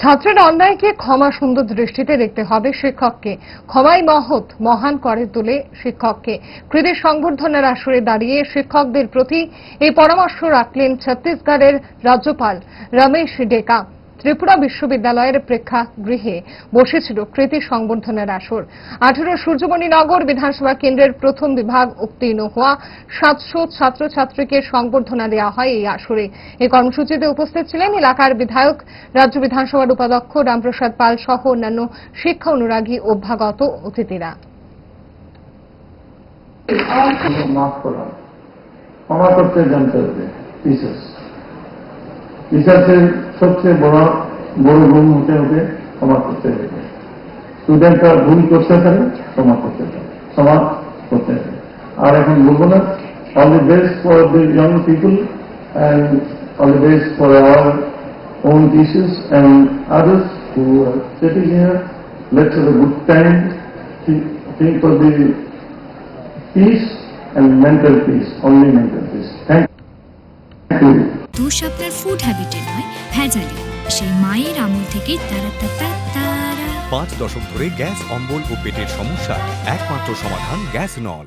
ছাত্রের অন্যায়কে ক্ষমা সুন্দর দৃষ্টিতে দেখতে হবে শিক্ষককে। ক্ষমাই মহৎ, মহান করে তোলে শিক্ষককে। কৃতি সংবর্ধনার আসরে দাঁড়িয়ে শিক্ষকদের প্রতি এই পরামর্শ রাখলেন ছত্তিশগড়ের রাজ্যপাল রমেশ ডেকা। ত্রিপুরা বিশ্ববিদ্যালয়ের প্রেক্ষাগৃহে বসেছিল কৃতি সংবর্ধনার আসর। আঠেরো সূর্যমণি নগর বিধানসভা কেন্দ্রের প্রথম বিভাগ উত্তীর্ণ হওয়া সাতশো ছাত্রছাত্রীকে সংবর্ধনা দেওয়া হয় এই আসরে। এই কর্মসূচিতে উপস্থিত ছিলেন এলাকার বিধায়ক, রাজ্য বিধানসভার উপাধ্যক্ষ রামপ্রসাদ পাল সহ অন্যান্য শিক্ষা অনুরাগী অভ্যাগত অতিথিরা। ক্ষমা করতে জানতে হবে টিচার্স টিচার্সের সবচেয়ে বড় বড় গুণ হতে হবে ক্ষমা করতে হবে স্টুডেন্টরা ভুল করতে পারে ক্ষমা করতে পারে ক্ষমা করতে হবে আর এখন বলবো না all the best for the young people and all the best for our own teachers and others who are sitting here. Let's have a good time. Think, think for the peace and mental peace, only mental peace. Thank you. দোষ আপনার food হ্যাবিটে নয়, ভেজালে। সেই মায়ের আমল থেকে তারা তারা পাঁচ দশক ধরে গ্যাস, অম্বল ও পেটের সমস্যা, একমাত্র সমাধান গ্যাস নল।